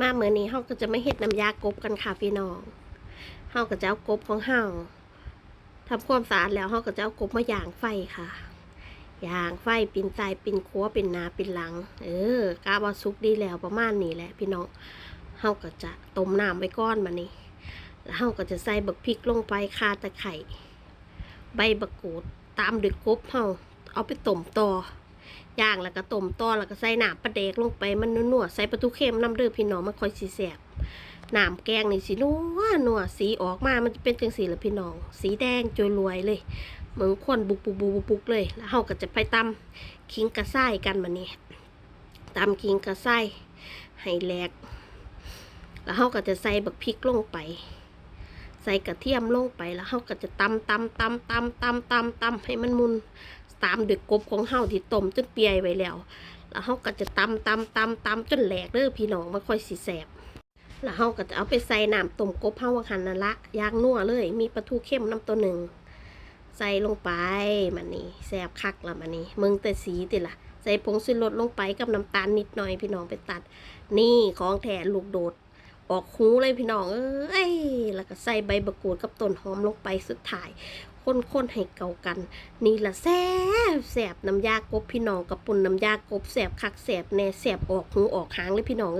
มาเมื่อนี้เฮาก็จะไม่เฮ็ดน้ำยากบกันค่ะพี่น้องเฮาก็จะเอากบของเฮาทำความสะอาดแล้วเฮาก็จะเอากบมาย่างไฟค่ะย่างไฟปิ่นใต้ปิ่นคัวปินนาปินหลัง เออกาว่าสุกดีแล้วประมาณนี้แหละพี่น้องเฮาก็จะต้มน้ำไว้ก้อนมานี่แล้วเฮาก็จะใส่บักพริกลงไปคาตะไคร่ใบบักกูดตามด้วยกบเฮาเอาไปต้มต่อ ย่างแล้วก็ต้มต่อแล้วก็ใส่หน้ำปลาแดกลงไปมันนัวๆใส่ปลาทูเค็มน้ำเด้อพี่น้องมันค่อยสิแซ่บน้ำแกงนี่สินัวนัวสีออกมามันจะเป็นจังสีละพี่น้อง สีแดงจอยรวยเลยเหมือนควนบุกบุกบุกบุกเลย แล้วเฮาก็จะไปตำขิงกระไส้กันมานี่ตำขิงกระไส้ให้แหลกแล้วเฮาก็จะใส่บักพริกลงไป ใส่กระเทียมลงไปแล้วเฮาก็จะตำตำตำตำตำตำตำให้มันมุนตามด้วยกบของเฮาที่ต้มจนเปียไว้แล้ว แล้วเฮาก็จะตำตำตำตำจนแหลกเด้อพี่น้องมันค่อยสิแสบแล้วเฮาก็จะเอาไปใส่น้ำต้มกบเฮาว่าหันนั่นละย่างนัวเลย มีปลาทูเข้มน้ำตัวหนึ่งใส่ลงไปมันนี่แสบคักละมันนี่มึงแต่สีติละใส่ผงชูรสลงไปกับน้ำตาลนิดหน่อยพี่น้องไปตัด นี่ของแถลูกโดด ออกหูเลยพี่น้อง เอ้ย แล้วก็ใส่ใบมะกรูดกับต้นหอมลงไปสุดท้ายคนๆให้เก่ากัน นี่ละแซบแสบน้ำยากบพี่น้องกับปุ่นน้ำยากบแสบคักแสบแน่แสบออกหูออกหางเลยพี่น้อง